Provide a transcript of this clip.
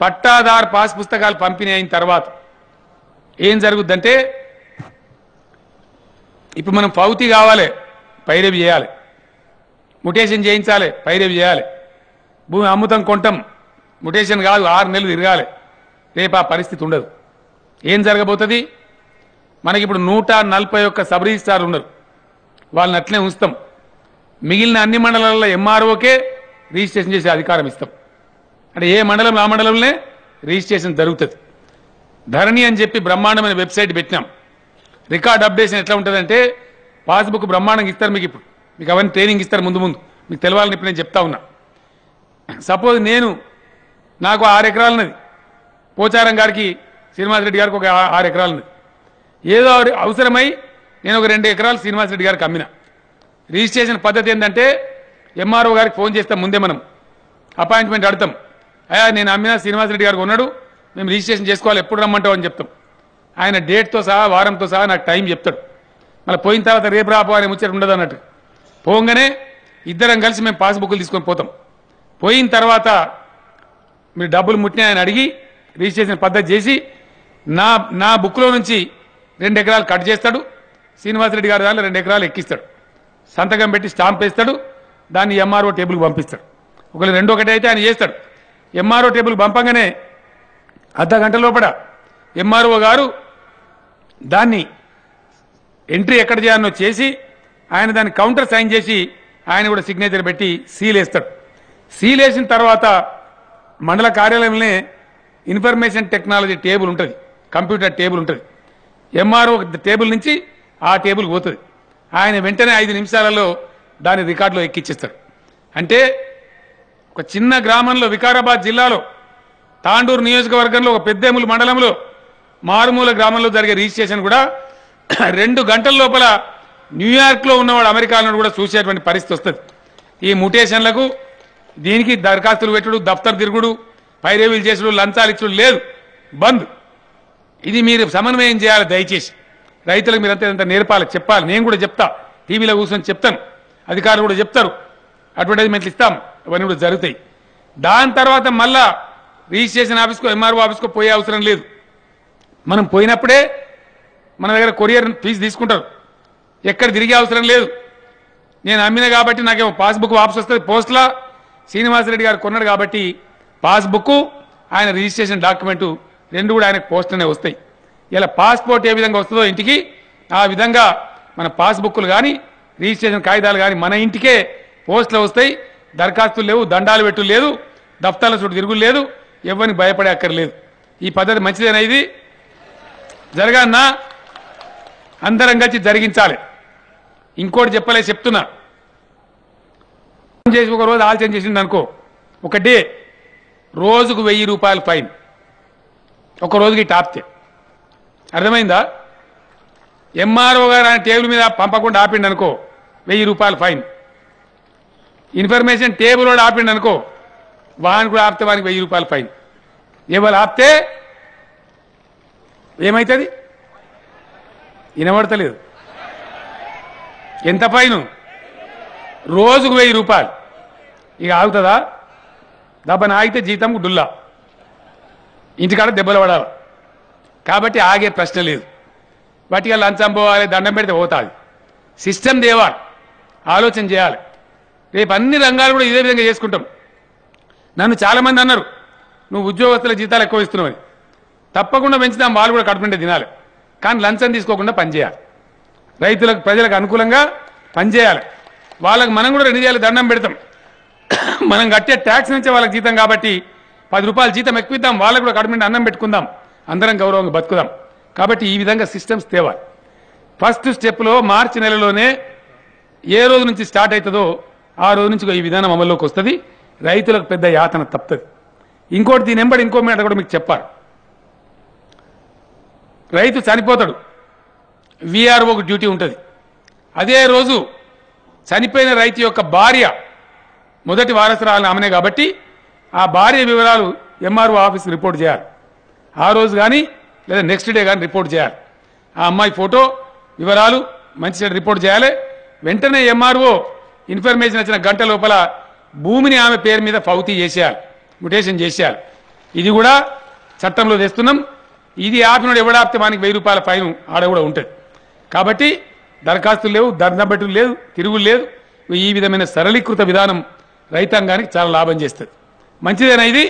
Pattadar pass పుస్తకాలు పంపిణీ అయిన తర్వాత ఏం జరుగుద్దంటే ఇప్పుడు మనం పౌతి కావాలి పైరవి చేయాలి. ముటేషన్ చేయించాలి పైరవి చేయాలి. భూమి అమ్ముతాం కొంటాం. ముటేషన్ కాదు ఆరు నెలలు తిరగాలి. రేపు ఆ పరిస్థితి ఉండదు. ఏం జరగబోతుంది? మనకి ఇప్పుడు నూట నలభై ఒక్క సబ్ రిజిస్ట్రార్లు ఉన్నారు. వాళ్ళని అట్లే ఉంచుతాం. మిగిలిన అన్ని మండలాల్లో ఎంఆర్ఓకే రిజిస్ట్రేషన్ చేసే అధికారం ఇస్తాం. అంటే ఏ మండలం ఆ మండలంలోనే రిజిస్ట్రేషన్ జరుగుతుంది. ధరణి అని చెప్పి బ్రహ్మాండమైన వెబ్సైట్ పెట్టినాం. రికార్డ్ అప్డేషన్ ఎట్లా ఉంటుందంటే పాస్బుక్ బ్రహ్మాండంగా ఇస్తారు మీకు ఇప్పుడు. మీకు అవన్నీ ట్రైనింగ్ ఇస్తారు ముందు ముందు. మీకు తెలవాలని ఇప్పుడు నేను చెప్తా ఉన్నా. సపోజ్ నేను నాకు ఆరు ఎకరాలున్నది. పోచారం గారికి శ్రీనివాస్ రెడ్డి గారికి ఒక ఆరు ఎకరాలున్నది. ఏదో అవసరమై నేను ఒక రెండు ఎకరాలు శ్రీనివాస్ రెడ్డి గారికి అమ్మిన. రిజిస్ట్రేషన్ పద్ధతి ఏంటంటే ఎంఆర్ఓ గారికి ఫోన్ చేస్తాం ముందే మనం. అపాయింట్మెంట్ అడుగుతాం. అయ్యా నేను అమ్మిన శ్రీనివాస్ రెడ్డి గారికి ఉన్నాడు మేము రిజిస్ట్రేషన్ చేసుకోవాలి ఎప్పుడు రమ్మంటావు అని చెప్తాం. ఆయన డేట్తో సహా వారంతో సహా నాకు టైం చెప్తాడు. మళ్ళీ పోయిన తర్వాత రేపు రాపో అనే ముచ్చట ఉండదు అన్నట్టు. పోగానే ఇద్దరం కలిసి మేము పాస్బుక్లు తీసుకొని పోతాం. పోయిన తర్వాత మీరు డబ్బులు ముట్టిన ఆయన అడిగి రిజిస్ట్రేషన్ పద్ధతి చేసి నా నా బుక్లో నుంచి రెండు ఎకరాలు కట్ చేస్తాడు. శ్రీనివాసరెడ్డి గారి దాంట్లో రెండు ఎకరాలు ఎక్కిస్తాడు. సంతకం పెట్టి స్టాంప్ వేస్తాడు. దాన్ని ఎంఆర్ఓ టేబుల్కి పంపిస్తాడు. ఒకవేళ రెండు ఒకటి అయితే ఆయన చేస్తాడు. ఎంఆర్ఓ టేబుల్ పంపంగానే అర్ధ గంట లోపల ఎంఆర్ఓ గారు దాన్ని ఎంట్రీ ఎక్కడ చేయాలనో చేసి ఆయన దాన్ని కౌంటర్ సైన్ చేసి ఆయన కూడా సిగ్నేచర్ పెట్టి సీల్ వేస్తాడు సీల్ వేసిన తర్వాత మండల కార్యాలయంలోనే ఇన్ఫర్మేషన్ టెక్నాలజీ టేబుల్ ఉంటుంది. కంప్యూటర్ టేబుల్ ఉంటుంది. ఎంఆర్ఓ టేబుల్ నుంచి ఆ టేబుల్ పోతుంది. ఆయన వెంటనే ఐదు నిమిషాలలో దాని రికార్డులో ఎక్కిచ్చేస్తాడు అంటే ఒక చిన్న గ్రామంలో వికారాబాద్ జిల్లాలో తాండూరు నియోజకవర్గంలో ఒక పెద్దేములు మండలంలో మారుమూల గ్రామంలో జరిగే రిజిస్ట్రేషన్ కూడా రెండు గంటల లోపల న్యూయార్క్లో ఉన్నవాడు అమెరికాలో కూడా చూసేటువంటి పరిస్థితి వస్తుంది. ఈ ముటేషన్లకు దీనికి దరఖాస్తులు పెట్టుడు దఫ్తర్ తిరుగుడు పైరేవీలు చేసుడు లంచాలు ఇచ్చుడు లేదు. బంద్. ఇది మీరు సమన్వయం చేయాలి దయచేసి. రైతులకు మీరు అంతా నేర్పాలి చెప్పాలి. నేను కూడా చెప్తా. టీవీలో కూర్చొని చెప్తాను. అధికారులు కూడా చెప్తారు. అడ్వర్టైజ్మెంట్లు ఇస్తాం. ఇవన్నీ కూడా జరుగుతాయి. దాని తర్వాత మళ్ళా రిజిస్ట్రేషన్ ఆఫీస్కో ఎంఆర్ఓ ఆఫీస్కో పోయే అవసరం లేదు. మనం పోయినప్పుడే మన దగ్గర కొరియర్ ఫీజు తీసుకుంటారు. ఎక్కడ తిరిగే అవసరం లేదు. నేను అమ్మిన కాబట్టి నాకేమో పాస్బుక్ వాపస్ వస్తుంది. పోస్ట్లా శ్రీనివాసరెడ్డి గారు కొన్నాడు కాబట్టి పాస్బుక్ ఆయన రిజిస్ట్రేషన్ డాక్యుమెంటు రెండు కూడా ఆయనకు పోస్ట్లోనే వస్తాయి. ఇలా పాస్పోర్ట్ ఏ విధంగా వస్తుందో ఇంటికి ఆ విధంగా మన పాస్బుక్లు కానీ రిజిస్ట్రేషన్ కాగితాలు కానీ మన ఇంటికే పోస్టులు వస్తాయి. దరఖాస్తులు లేవు దండాలు పెట్టు లేదు దఫ్తాల చుట్టూ తిరుగులు లేదు ఎవరిని భయపడే అక్కర్లేదు. ఈ పద్ధతి మంచిదేనా ఇది? జరగాలన్నా అందరం కలిసి జరిగించాలి. ఇంకోటి చెప్పలే చెప్తున్నా. చేసి ఒక రోజు ఆలోచన చేసింది అనుకో. ఒక డే రోజుకు వెయ్యి రూపాయలు ఫైన్. ఒక రోజుకి టాప్తే. అర్థమైందా? ఎంఆర్ఓ గారు ఆయన టేబుల్ మీద పంపకుండా ఆపిండి అనుకో వెయ్యి రూపాయలు ఫైన్. ఇన్ఫర్మేషన్ టేబుల్ వాడు ఆపిండు అనుకో వానికి కూడా ఆపితే వానికి వెయ్యి రూపాయలు ఫైన్. ఎవరు ఆపితే ఏమవుతుంది వినబడతలేదు. ఎంత ఫైను? రోజుకు వెయ్యి రూపాయలు. ఇక ఆగుతుందా? దెబ్బని ఆగితే జీతం డుల్లా. ఇంటికాడ దెబ్బలు పడాలి. కాబట్టి ఆగే ప్రశ్న లేదు. వాటిగా లంచం పోవాలి దండం పెడితే పోతాది. సిస్టమ్ దేవాలి ఆలోచన చేయాలి. రేపు అన్ని రంగాలు కూడా ఇదే విధంగా చేసుకుంటాం. నన్ను చాలామంది అన్నారు నువ్వు ఉద్యోగస్తుల జీతాలు ఎక్కువ ఇస్తున్నావు తప్పకుండా పెంచుదాం వాళ్ళు కూడా కడుపుంటే తినాలి. కానీ లంచం తీసుకోకుండా పనిచేయాలి రైతులకు ప్రజలకు అనుకూలంగా పనిచేయాలి వాళ్ళకి మనం కూడా రెండు చేయాలి దండం పెడతాం. మనం కట్టే ట్యాక్స్ నుంచే వాళ్ళకి జీతం కాబట్టి పది రూపాయల జీతం ఎక్కువ ఇద్దాం వాళ్ళకు కూడా కడుపు అన్నం పెట్టుకుందాం. అందరం గౌరవంగా బతుకుదాం. కాబట్టి ఈ విధంగా సిస్టమ్స్ తేవాలి. ఫస్ట్ స్టెప్లో మార్చి నెలలోనే ఏ రోజు నుంచి స్టార్ట్ అవుతుందో ఆ రోజు నుంచి ఈ విధానం అమల్లోకి వస్తుంది. రైతులకు పెద్ద యాతన తప్పుతుంది ఇంకోటి దీని వెంబడి ఇంకో మాట కూడా మీకు చెప్పారు రైతు చనిపోతాడు. విఆర్ఓకి డ్యూటీ ఉంటుంది. అదే రోజు చనిపోయిన రైతు యొక్క భార్య మొదటి వారసురాలని ఆమెనే కాబట్టి ఆ భార్య వివరాలు ఎంఆర్ఓ ఆఫీస్కి రిపోర్ట్ చేయాలి. ఆ రోజు కానీ లేదా నెక్స్ట్ డే కానీ రిపోర్ట్ చేయాలి. ఆ అమ్మాయి ఫోటో వివరాలు మంచి రిపోర్ట్ చేయాలి. వెంటనే ఎంఆర్ఓ ఇన్ఫర్మేషన్ వచ్చిన గంట లోపల భూమిని ఆమె పేరు మీద ఫౌతీ చేసేయాలి మ్యుటేషన్ చేసేయాలి. ఇది కూడా చట్టంలో తెస్తున్నాం ఇది ఆపినోడు ఎవడాపితే మనకి వెయ్యి రూపాయల ఫైన్ ఆడ కూడా ఉంటుంది. కాబట్టి దరఖాస్తులు లేవు దండబెట్టులు లేదు తిరుగులు లేదు. ఈ విధమైన సరళీకృత విధానం రైతాంగానికి చాలా లాభం చేస్తుంది. మంచిదేనా ఇది?